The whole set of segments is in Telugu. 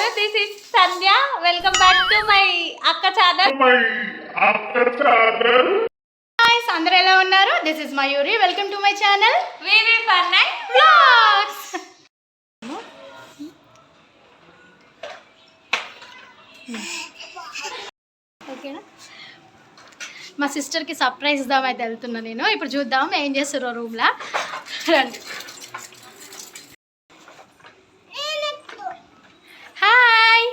నమస్కారం this is Sandhya welcome back to my అక్క ఛానల్ హాయ్ అందరూ ఎలా ఉన్నారు? This is Mayuri welcome to my channel V V fun night blogs ఓకేనా మా సిస్టర్కి సర్ప్రైజ్ ఇద్దామైతే వెళ్తున్నా నేను. ఇప్పుడు చూద్దాం ఏం చేస్తారో రూమ్లో రండి hi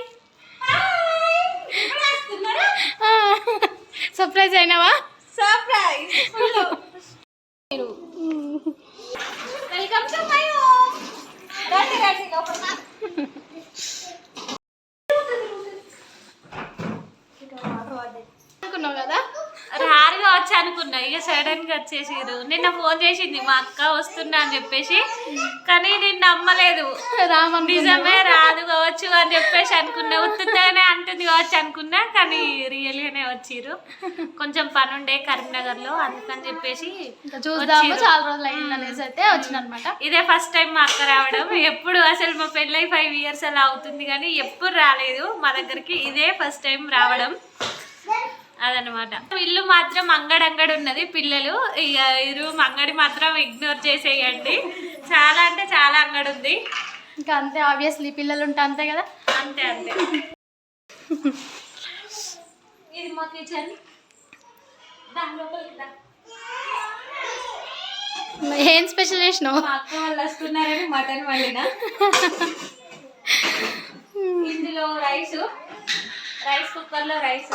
surprise అయినావా? Surprise welcome to my home రండి రండి లోపలికి. అనుకున్నావు కదా రారుగా వచ్చి అనుకున్నా ఇక సడన్గా వచ్చేసిరు నిన్న ఫోన్ చేసింది మా అక్క వస్తున్నా అని చెప్పేసి. కానీ నేను నమ్మలేదు. నిజమే రాదు కావచ్చు అని చెప్పేసి అనుకున్నా. ఉత్తుగానే అంటుంది కావచ్చు అనుకున్నా కానీ రియల్గానే వచ్చిర్రు. కొంచెం పని ఉండే కరీంనగర్లో అందుకని చెప్పేసి చూద్దాము. చాలా రోజులు అయితే ఇదే ఫస్ట్ టైం మా అక్క రావడం. ఎప్పుడు అసలు మా పెళ్ళై ఫైవ్ ఇయర్స్ అలా అవుతుంది కానీ ఎప్పుడు రాలేదు. మా దగ్గరికి ఇదే ఫస్ట్ టైం రావడం. అదనమాట ఇల్లు మాత్రం అంగడి అంగడి ఉన్నది పిల్లలు. ఇక ఈ రూమ్ అంగడి మాత్రం ఇగ్నోర్ చేసేయండి. చాలా అంటే చాలా అంగడి ఉంది ఇంకా అంతే ఆబ్వియస్లీ పిల్లలు ఉంటే అంతే కదా? అంతే అంతే. ఇది మా కిచెన్. దాని లోపలికి దా. ఏం స్పెషల్ చేసినావు? అక్క వాళ్ళు వస్తున్నారని మటన్ వండిన. ఇందులో రైస్ రైస్ కుక్కర్లో రైస్.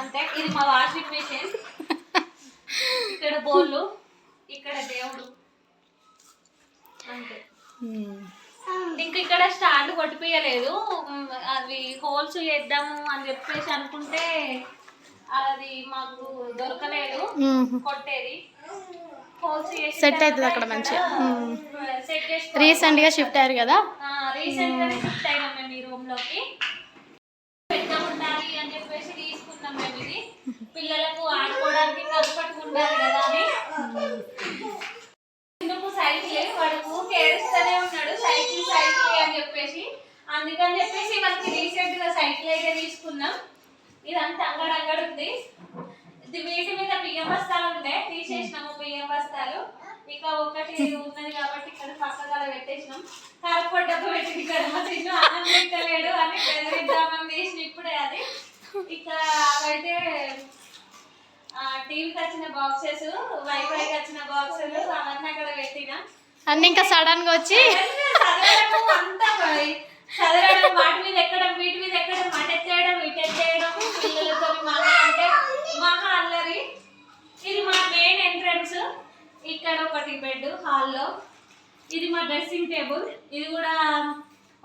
అంతే ఇది మా వాషింగ్ మిషన్. ఇక్కడ బోళ్ళు ఇక్కడ దేవుడు. అంతే. ఇంకా ఇక్కడ స్టాండ్ కొట్టిపోయలేదు అవి హోల్స్ చేద్దాము అని చెప్పేసి అనుకుంటే అది మాకు దొరకలేదు. కొట్టేది. హోల్స్ Set అవుతుంది అక్కడ మంచిగా. సెట్ రీసెంట్గా షిఫ్ట్ అయ్యారు కదా? రీసెంట్ గానే షిఫ్ట్ అయినాం మేము ఈ రూమ్లోకి. పిల్లలకు ఆడుకోవడానికి కంఫర్ట్ ఉండాలి కదా అని. ఎందుకు సైకిల్ వాడు ఏడుస్తూనే ఉన్నాడు సైకిల్ సైకిల్ అని చెప్పేసి. అందుకని చెప్పేసి మనకి రీసెంట్గా సైకిల్ అయితే తీసుకున్నాం ఇదంతా అంగడ అంగడి ఉంది. వీటి మీద బియ్యం బస్తాలు ఉండే తీసేసినాము బియ్యం బస్తాలు ఇక ఒకటి ఉన్నది కాబట్టి ఇక్కడ పక్కగా పెట్టేసినాం. కారపొడి డబ్బు పెట్టింది ఇక్కడ మా చిన్న అన్నం పెట్టలేడు అని బెదిరిద్దామని తీసిన ఇప్పుడే అది. ఇక అవైతే టీవీకి వచ్చిన బాక్సెస్ వైఫైకి వచ్చిన బాక్సెస్ అవన్నీ అక్కడ పెట్టిన. అన్ని ఇంకా సడన్గా వచ్చి అంతా. చదవడం వాటి మీద ఎక్కడం వీటి మీద ఎక్కడం పిల్లలతో మహా అంటే మహా అల్లరి. ఇది మా మెయిన్ ఎంట్రన్స్ ఇక్కడ ఒకటి బెడ్ హాల్లో. ఇది మా డ్రెస్సింగ్ టేబుల్ ఇది కూడా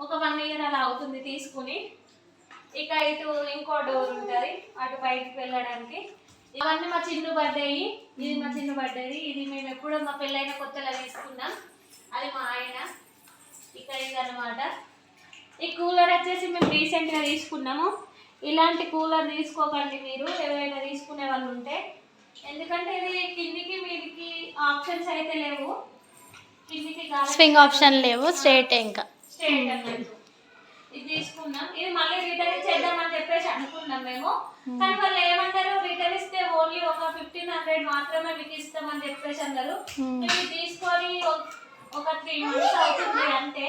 ఒక వన్ ఇయర్ అలా అవుతుంది తీసుకుని. ఇక ఇటు ఇంకో డోర్ ఉంటుంది. అటు బయటికి వెళ్ళడానికి. ఇవన్నీ మా చిన్ను పడ్డాయి ఇది మా చిన్ను పడ్డది ఇది మేము ఎప్పుడో మా పెళ్ళైన కొత్తలో తీసుకున్నాం అది మా ఆయన. ఇక ఇది అనమాట ఈ కూలర్ వచ్చేసి మేము రీసెంట్గా తీసుకున్నాము. ఇలాంటి కూలర్ తీసుకోకండి మీరు. ఎవరైనా తీసుకునే వాళ్ళు ఉంటే. ఎందుకంటే ఇది కిందికి మీదికి ఆప్షన్స్ అయితే లేవు. కిందికి స్వింగ్ ఆప్షన్ లేవు. స్ట్రేట్ ఇంకా. స్ట్రేట్ అన్నట్టు. ఇది తీసుకున్నాం ఇది మళ్ళీ రిటర్న్ చేద్దామని చెప్పేసి అనుకున్నాం మేము. కానీ వాళ్ళు ఏమంటారు? రిటర్న్ ఇస్తే ఓన్లీ ఒక ఫిఫ్టీన్ హండ్రెడ్ మాత్రమే మీకు ఇస్తామని చెప్పేసి అన్నారు. ఇది తీసుకొని ఒక- త్రీ మంత్స్ అవుతుంది అంతే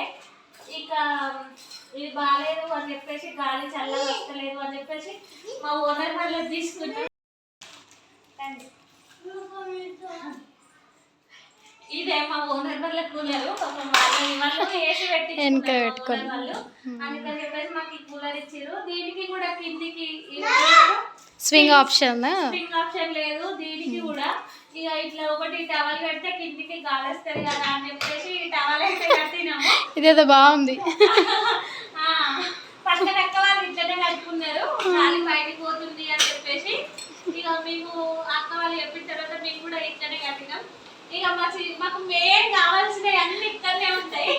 ఇక ఇది బాగాలేదు అని చెప్పేసి గాలి చల్లగా వస్తలేదు అని చెప్పేసి మా ఓనర్ వాళ్ళు తీసుకున్నాం ఇదే మా ఓనర్ కూలరు. వెనక అందుకని చెప్పేసి మాకు ఈ కూలర్ ఇచ్చారు దీనికి కూడా కిందికి స్వింగ్ ఆప్షన్ స్ప్రింగ్ ఆప్షన్ లేదు. దీనికి కూడా. ఇక ఇట్లా ఒకటి టవల్ పెడితే కిందికి గాలి వస్తుంది కదా అని చెప్పేసి టవల్ అయితే కట్టినాము. ఇదేదో బాగుంది. ఆ, పక్కన అక్క వాళ్ళు ఇట్లనే కట్టుకున్నారు. గాలి బయటికి పోతుంది అని చెప్పేసి. ఇక మేము అక్క వాళ్ళు చెప్పిన తర్వాత మేము కూడా ఇట్లనే కట్టినాం ఇక మా మెయిన్ కావాల్సినవి అన్ని ఇక్కడనే ఉంటాయి.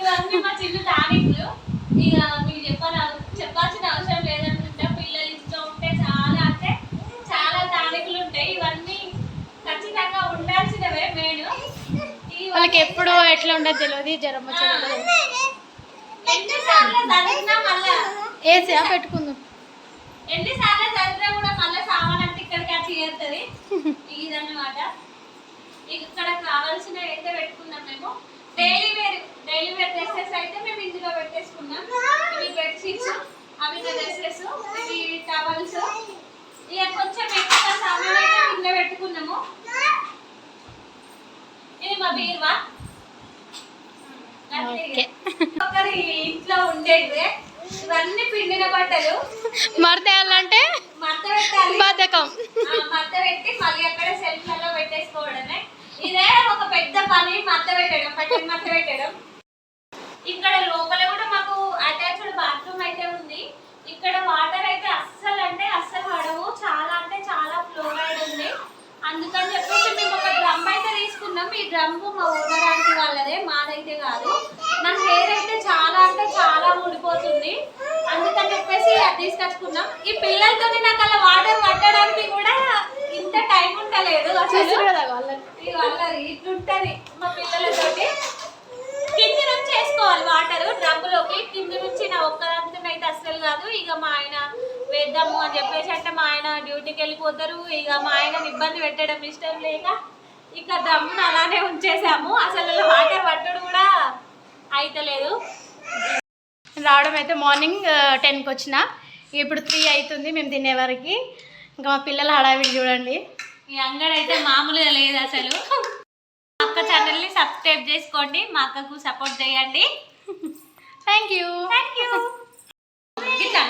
ఇవన్నీ మా చిన్న టానిక్లు ఇక మీకు చెప్పాలి చెప్పాల్సిన అవసరం లేదనుకుంటా. పిల్లలు ఇష్టం ఉంటే చాలా అంటే చాలా టానిక్లు ఉంటాయి. ఇవన్నీ ఖచ్చితంగా ఉండాల్సినవే మెయిన్. వాళ్ళకి ఎప్పుడు ఎట్లా ఉండదు తెలియదు జ్వరం వచ్చేది ఎన్నిసార్లు చదివినా ఏసా పెట్టుకుందాం. ఎన్నిసార్లు చదివినా కూడా మళ్ళీ సామానంటే ఇక్కడికి వచ్చి చేరుతుంది. ఇదన్నమాట ఇక్కడ కావాల్సిన అయితే పెట్టుకున్నాం మేము? Daily wear daily wear dresses అయితే మేము ఇందులో పెట్టేసుకున్నాం ఇవి బెడ్షీట్స్ అవి డ్రెస్సెస్ ఇవి టవల్స్ ఇక కొంచెం ఎక్కువ సామాన్ అయితే ఇందులో పెట్టుకున్నాము ఇది మా బీరువా? ఒకరి ఇంట్లో ఉండేటివే. ఇవన్నీ పిండిన బట్టలు. మడతేయాలంటే మడత పెట్టాలి. బద్ధకం మడత పెట్టి మళ్ళీ అక్కడ సెల్ఫ్లలో పెట్టేసుకోవడమే ఇదే ఒక పెద్ద పని మత్త పెట్టడం పచ్చడి మత్త పెట్టడం. ఇక్కడ లోపల కూడా మాకు అటాచ్డ్ బాత్రూమ్ అయితే ఉంది. ఇక్కడ వాటర్ అయితే అస్సలు అంటే అస్సలు పడవు. చాలా అంటే చాలా ఫ్లోరైడ్ ఉంది. అందుకని చెప్పేసి మేము ఒక డ్రమ్ అయితే తీసుకున్నాం. ఈ డ్రమ్ మా ఓనర్ ఆంటీ వాళ్ళదే మాదైతే కాదు. నా హెయిర్ అయితే చాలా అంటే చాలా ఊడిపోతుంది. అందుకని చెప్పేసి అది తీసుకొచ్చుకున్నాం. ఈ పిల్లలతో నాకు అలా వాటర్ పట్టడానికి కూడా చూసారు కదా వాళ్ళని. వాళ్ళది ఇట్లుంటది మా పిల్లలతోటి కింది నుంచి వేసుకోవాలి వాటర్. డ్రమ్ములోకి కింది నుంచి నా ఒక్కదాంతో అయితే అస్సలు కాదు. ఇక మా ఆయన వేద్దాము అని చెప్పేసి అంటే మా ఆయన డ్యూటీకి వెళ్ళిపోతారు. ఇక మా ఆయన ఇబ్బంది పెట్టడం ఇష్టం లేక ఇక డ్రమ్మును అలానే ఉంచేసాము. అసలు వాటర్ పట్టడం కూడా అయితలేదు. రావడం అయితే మార్నింగ్ టెన్కి వచ్చిన. ఇప్పుడు త్రీ అవుతుంది మేము తినే వరకు. ఇంకా మా పిల్లల హడావిడి చూడండి. ఈ అంగడి అయితే మామూలుగా లేదు అసలు. మా అక్క ఛానల్ని సబ్స్క్రైబ్ చేసుకోండి మా అక్కకు సపోర్ట్ చేయండి. థ్యాంక్ యూ థ్యాంక్ యూ గిట్లా.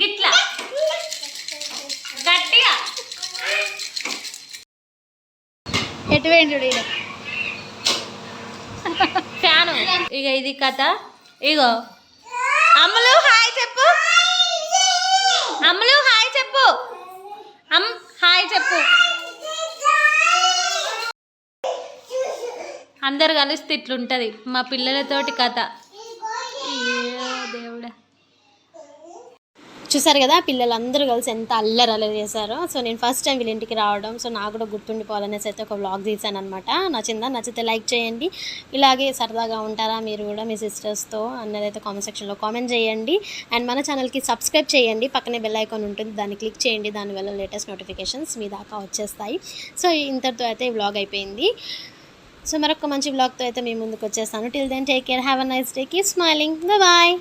గిట్లా. గట్టిగా. ఫ్యాను. ఇక ఇది కథ. ఇగో. అమ్ములు హాయ్ చెప్పు. అమ్ములు హాయ్ చెప్పు అమ్ హాయ్ చెప్పు అందరు కలిస్తే ఇట్లుంటుంది. మా పిల్లలతోటి కథ. దేవుడా. చూసారు కదా పిల్లలందరూ కలిసి ఎంత అల్లరి అల్లరి చేశారో. సో నేను ఫస్ట్ టైం వీళ్ళ ఇంటికి రావడం సో నాకు కూడా గుర్తుండిపోవాలనేసి అయితే ఒక వ్లాగ్ తీసాను అనమాట నచ్చిందా? నచ్చితే లైక్ చేయండి. ఇలాగే సరదాగా ఉంటారా మీరు కూడా మీ సిస్టర్స్తో అన్నది అయితే కామెంట్ సెక్షన్లో కామెంట్ చేయండి. అండ్ మన ఛానల్కి సబ్స్క్రైబ్ చేయండి. పక్కనే బెల్ ఐకాన్ ఉంటుంది. దాన్ని క్లిక్ చేయండి. దానివల్ల లేటెస్ట్ నోటిఫికేషన్స్ మీ దాకా వచ్చేస్తాయి. సో ఇంతటితో అయితే ఈ వ్లాగ్ అయిపోయింది. సో మరొక మంచి బ్లాగ్తో అయితే మీ ముందుకు వచ్చేస్తాను. Till then take care have a nice day keep smiling bye